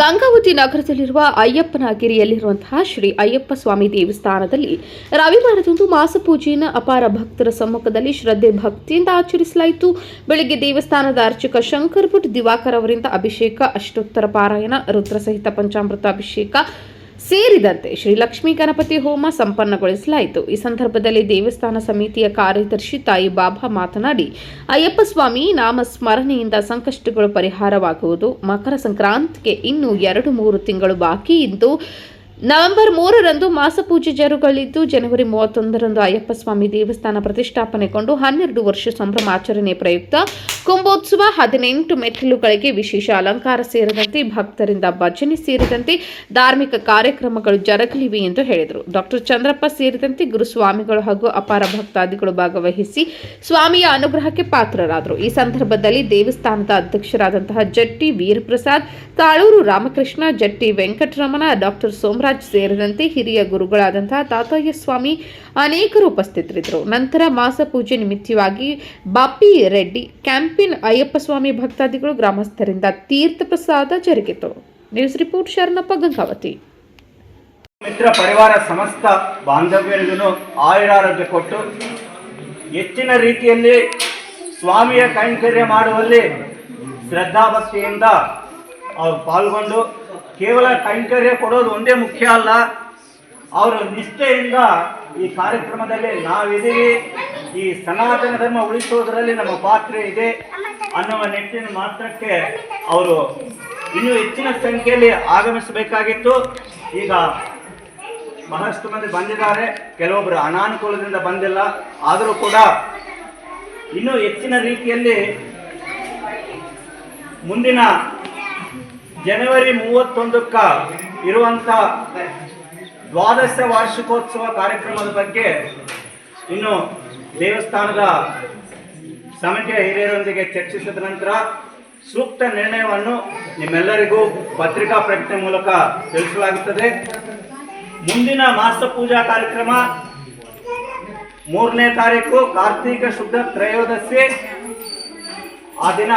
ಗಂಗಾವತಿ ನಗರದಲ್ಲಿರುವ ಅಯ್ಯಪ್ಪನಗಿರಿಯಲ್ಲಿರುವಂತಹ ಶ್ರೀ ಅಯ್ಯಪ್ಪ ಸ್ವಾಮಿ ದೇವಸ್ಥಾನದಲ್ಲಿ ರವಿವಾರದಂದು ಮಾಸಪೂಜೆಯನ್ನು ಅಪಾರ ಭಕ್ತರ ಸಮ್ಮುಖದಲ್ಲಿ ಶ್ರದ್ಧೆ ಭಕ್ತಿಯಿಂದ ಆಚರಿಸಲಾಯಿತು. ಬೆಳಗ್ಗೆ ದೇವಸ್ಥಾನದ ಅರ್ಚಕ ಶಂಕರ್ ಭಟ್ ದಿವಾಕರ್ ಅವರಿಂದ ಅಭಿಷೇಕ, ಅಷ್ಟೋತ್ತರ ಪಾರಾಯಣ, ರುದ್ರಸಹಿತ ಪಂಚಾಮೃತ ಅಭಿಷೇಕ ಸೇರಿದಂತೆ ಶ್ರೀ ಲಕ್ಷ್ಮೀ ಗಣಪತಿ ಹೋಮ ಸಂಪನ್ನಗೊಳಿಸಲಾಯಿತು. ಈ ಸಂದರ್ಭದಲ್ಲಿ ದೇವಸ್ಥಾನ ಸಮಿತಿಯ ಕಾರ್ಯದರ್ಶಿ ತಾಯಿ ಬಾಬಾ ಮಾತನಾಡಿ, ಅಯ್ಯಪ್ಪ ಸ್ವಾಮಿ ನಾಮ ಸ್ಮರಣೆಯಿಂದ ಸಂಕಷ್ಟಗಳು ಪರಿಹಾರವಾಗುವುದು. ಮಕರ ಸಂಕ್ರಾಂತಿಗೆ ಇನ್ನು ಎರಡು ಮೂರು ತಿಂಗಳು ಬಾಕಿ ಇದ್ದು ನವೆಂಬರ್ ಮೂರರಂದು ಮಾಸಪೂಜೆ ಜರುಗಲಿದ್ದು, ಜನವರಿ ಮೂವತ್ತೊಂದರಂದು ಅಯ್ಯಪ್ಪ ಸ್ವಾಮಿ ದೇವಸ್ಥಾನ ಪ್ರತಿಷ್ಠಾಪನೆಗೊಂಡು ಹನ್ನೆರಡು ವರ್ಷ ಸಂಭ್ರಮಾಚರಣೆ ಪ್ರಯುಕ್ತ ಕುಂಭೋತ್ಸವ ಹದಿನೆಂಟು ಮೆಟ್ಟಿಲುಗಳಿಗೆ ವಿಶೇಷ ಅಲಂಕಾರ ಸೇರಿದಂತೆ ಭಕ್ತರಿಂದ ಭಜನೆ ಸೇರಿದಂತೆ ಧಾರ್ಮಿಕ ಕಾರ್ಯಕ್ರಮಗಳು ಜರುಗಲಿವೆ ಎಂದು ಹೇಳಿದರು. ಡಾಕ್ಟರ್ ಚಂದ್ರಪ್ಪ ಸೇರಿದಂತೆ ಗುರುಸ್ವಾಮಿಗಳು ಹಾಗೂ ಅಪಾರ ಭಕ್ತಾದಿಗಳು ಭಾಗವಹಿಸಿ ಸ್ವಾಮಿಯ ಅನುಗ್ರಹಕ್ಕೆ ಪಾತ್ರರಾದರು. ಈ ಸಂದರ್ಭದಲ್ಲಿ ದೇವಸ್ಥಾನದ ಅಧ್ಯಕ್ಷರಾದಂತಹ ಜಟ್ಟಿ ವೀರಪ್ರಸಾದ್, ತಾಳೂರು ರಾಮಕೃಷ್ಣ, ಜಟ್ಟಿ ವೆಂಕಟರಮಣ ಡಾಕ್ಟರ್ ಸೋಮರಾಜ್ ಸೇರಿದಂತೆ ಹಿರಿಯ ಗುರುಗಳಾದಂತಹ ತಾತಯ್ಯ ಸ್ವಾಮಿ ಅನೇಕರು ಉಪಸ್ಥಿತರಿದ್ದರು. ನಂತರ ಮಾಸ ಪೂಜೆ ನಿಮಿತ್ತವಾಗಿ ಬಾಪಿ ರೆಡ್ಡಿ, ಕ್ಯಾಂಪಿನ್ ಅಯ್ಯಪ್ಪ ಸ್ವಾಮಿ ಭಕ್ತಾದಿಗಳು ಗ್ರಾಮಸ್ಥರಿಂದ ತೀರ್ಥ ಪ್ರಸಾದ ಜರುಗಿತು. News report Sharanappa Gangavathi. ಮಿತ್ರ ಪರಿವಾರ ಸಮಸ್ತ ಬಾಂಧವ್ಯರಿಗೂ ಆಯುರಾರೋಗ್ಯ ಕೊಟ್ಟು ಹೆಚ್ಚಿನ ರೀತಿಯಲ್ಲಿ ಸ್ವಾಮಿಯ ಕೈಂಕರ್ಯ ಮಾಡುವಲ್ಲಿ ಶ್ರದ್ಧಾಭಕ್ತಿಯಿಂದ ಅವರು ಪಾಲ್ಗೊಂಡು ಕೇವಲ ಕೈಂಕರ್ಯ ಕೊಡೋದು ಒಂದೇ ಮುಖ್ಯ ಅಲ್ಲ. ಅವರ ನಿಷ್ಠೆಯಿಂದ ಈ ಕಾರ್ಯಕ್ರಮದಲ್ಲಿ ನಾವಿದ್ದೀವಿ. ಈ ಸನಾತನ ಧರ್ಮ ಉಳಿಸೋದರಲ್ಲಿ ನಮ್ಮ ಪಾತ್ರ ಇದೆ ಅನ್ನುವ ನಿಟ್ಟಿನ ಮಾತ್ರಕ್ಕೆ ಅವರು ಇನ್ನೂ ಹೆಚ್ಚಿನ ಸಂಖ್ಯೆಯಲ್ಲಿ ಆಗಮಿಸಬೇಕಾಗಿತ್ತು. ಈಗ ಬಹಳಷ್ಟು ಮಂದಿ ಬಂದಿದ್ದಾರೆ. ಕೆಲವೊಬ್ಬರು ಅನಾನುಕೂಲದಿಂದ ಬಂದಿಲ್ಲ. ಆದರೂ ಕೂಡ ಇನ್ನೂ ಹೆಚ್ಚಿನ ರೀತಿಯಲ್ಲಿ ಮುಂದಿನ ಜನವರಿ ಮೂವತ್ತೊಂದಕ್ಕ ಇರುವಂಥ ದ್ವಾದಶ ವಾರ್ಷಿಕೋತ್ಸವ ಕಾರ್ಯಕ್ರಮದ ಬಗ್ಗೆ ಇನ್ನು ದೇವಸ್ಥಾನದ ಸಮಿತಿಯ ಹಿರಿಯರೊಂದಿಗೆ ಚರ್ಚಿಸಿದ ನಂತರ ಸೂಕ್ತ ನಿರ್ಣಯವನ್ನು ನಿಮ್ಮೆಲ್ಲರಿಗೂ ಪತ್ರಿಕಾ ಪ್ರಕಟಣೆ ಮೂಲಕ ತಿಳಿಸಲಾಗುತ್ತದೆ. ಮುಂದಿನ ಮಾಸ ಪೂಜಾ ಕಾರ್ಯಕ್ರಮ ಮೂರನೇ ತಾರೀಕು ಕಾರ್ತೀಕ ಶುದ್ಧ ತ್ರಯೋದಶಿ. ಆ ದಿನ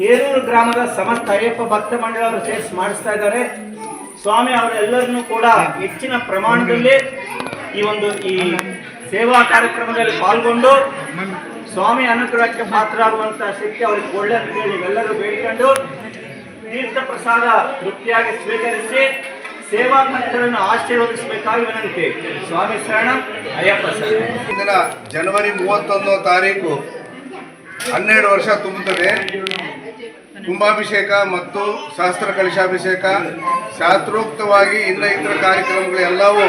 ಹೇರೂರು ಗ್ರಾಮದ ಸಮಸ್ತ ಅಯ್ಯಪ್ಪ ಭಕ್ತ ಮಂಡಳವರು ಸೇರಿಸಿ ಮಾಡಿಸ್ತಾ ಇದ್ದಾರೆ. ಸ್ವಾಮಿ ಅವರೆಲ್ಲರನ್ನೂ ಕೂಡ ಹೆಚ್ಚಿನ ಪ್ರಮಾಣದಲ್ಲಿ ಈ ಒಂದು ಈ ಸೇವಾ ಕಾರ್ಯಕ್ರಮದಲ್ಲಿ ಪಾಲ್ಗೊಂಡು ಸ್ವಾಮಿ ಅನುಗ್ರಹಕ್ಕೆ ಪಾತ್ರರಾಗುವಂತ ಶಕ್ತಿ ಅವರಿಗೆ ಒಳ್ಳೆ ಹೇಳಿ ಎಲ್ಲರೂ ಬೇಡಿಕೊಂಡು ತೀರ್ಥ ಪ್ರಸಾದ ತೃಪ್ತಿಯಾಗಿ ಸ್ವೀಕರಿಸಿ ಸೇವಾ ಕಾರ್ಯಗಳನ್ನು ಆಶೀರ್ವದಿಸಬೇಕಾಗಿ ವಿನಂತಿ. ಸ್ವಾಮಿ ಶರಣ, ಅಯ್ಯಪ್ಪ ಸರ್ ಜನವರಿ ಮೂವತ್ತೊಂದನೇ ತಾರೀಕು ಹನ್ನೆರಡು ವರ್ಷ ತುಂಬುತ್ತದೆ ಕುಂಭಾಭಿಷೇಕ ಮತ್ತು ಶಾಸ್ತ್ರ ಕಲಶಾಭಿಷೇಕ, ಶಾಸ್ತ್ರೋಕ್ತವಾಗಿ ಇನ್ನ ಇತರ ಕಾರ್ಯಕ್ರಮಗಳೆಲ್ಲವೂ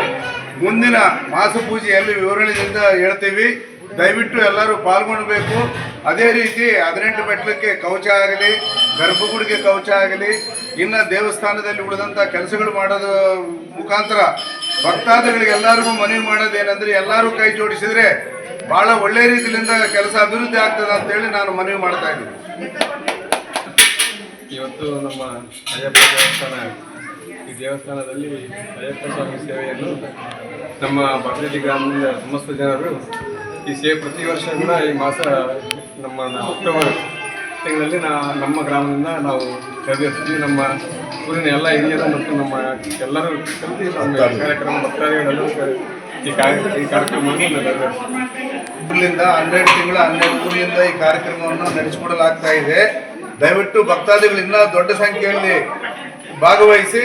ಮುಂದಿನ ಮಾಸಪೂಜೆಯಲ್ಲಿ ವಿವರಣೆಯಿಂದ ಹೇಳ್ತೀವಿ. ದಯವಿಟ್ಟು ಎಲ್ಲರೂ ಪಾಲ್ಗೊಳ್ಬೇಕು ಅದೇ ರೀತಿ ಹದಿನೆಂಟು ಮೆಟ್ಲಕ್ಕೆ ಕವಚ ಆಗಲಿ, ಗರ್ಭಗುಡಿಗೆ ಕವಚ ಆಗಲಿ, ಇನ್ನು ದೇವಸ್ಥಾನದಲ್ಲಿ ಉಳಿದಂಥ ಕೆಲಸಗಳು ಮಾಡೋದು ಮುಖಾಂತರ ಭಕ್ತಾದಿಗಳಿಗೆ ಎಲ್ಲರಿಗೂ ಮನವಿ ಮಾಡೋದೇನೆಂದ್ರೆ ಎಲ್ಲರೂ ಕೈ ಜೋಡಿಸಿದರೆ ಭಾಳ ಒಳ್ಳೆಯ ರೀತಿಯಿಂದ ಕೆಲಸ ಅಭಿವೃದ್ಧಿ ಆಗ್ತದೆ ಅಂತೇಳಿ ನಾನು ಮನವಿ ಮಾಡ್ತಾ ಇದ್ದೀನಿ. ಇವತ್ತು ನಮ್ಮ ಅಯ್ಯಪ್ಪ ದೇವಸ್ಥಾನ ಈ ದೇವಸ್ಥಾನದಲ್ಲಿ ಅಯ್ಯಪ್ಪ ಸ್ವಾಮಿ ಸೇವೆಯನ್ನು ನಮ್ಮ ಭದ್ರತಿ ಗ್ರಾಮದ ಸಮಸ್ತ ಜನರು ಈ ಸೇವೆ ಪ್ರತಿ ವರ್ಷ ಕೂಡ ಈ ಮಾಸ ನಮ್ಮ ಅಕ್ಟೋಬರ್ ತಿಂಗಳಲ್ಲಿ ನಾ ನಮ್ಮ ಗ್ರಾಮದಿಂದ ನಾವು ನೆರವೇರಿಸ್ತೀವಿ. ನಮ್ಮ ಊರಿನ ಎಲ್ಲ ಹಿರಿಯರು ಮತ್ತು ನಮ್ಮ ಎಲ್ಲರೂ ಕಲಿತು ನಮ್ಮ ಕಾರ್ಯಕ್ರಮ ಭಕ್ತಾದಿಗಳೆಲ್ಲರೂ ಈ ಕಾರ್ಯ ಈ ಕಾರ್ಯಕ್ರಮವನ್ನು ನೆರವೇರಿಸ್ತೀವಿ. ಊರಿನಿಂದ ಹನ್ನೆರಡು ತಿಂಗಳ ಹನ್ನೆರಡು ಊರಿನಿಂದ ಈ ಕಾರ್ಯಕ್ರಮವನ್ನು ನಡೆಸಿಕೊಡಲಾಗ್ತಾ ಇದೆ. ದಯವಿಟ್ಟು ಭಕ್ತಾದಿಗಳು ಇನ್ನೂ ದೊಡ್ಡ ಸಂಖ್ಯೆಯಲ್ಲಿ ಭಾಗವಹಿಸಿ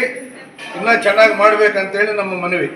ಇನ್ನೂ ಚೆನ್ನಾಗಿ ಮಾಡ್ಬೇಕಂತೇಳಿ ನಮ್ಮ ಮನವಿ.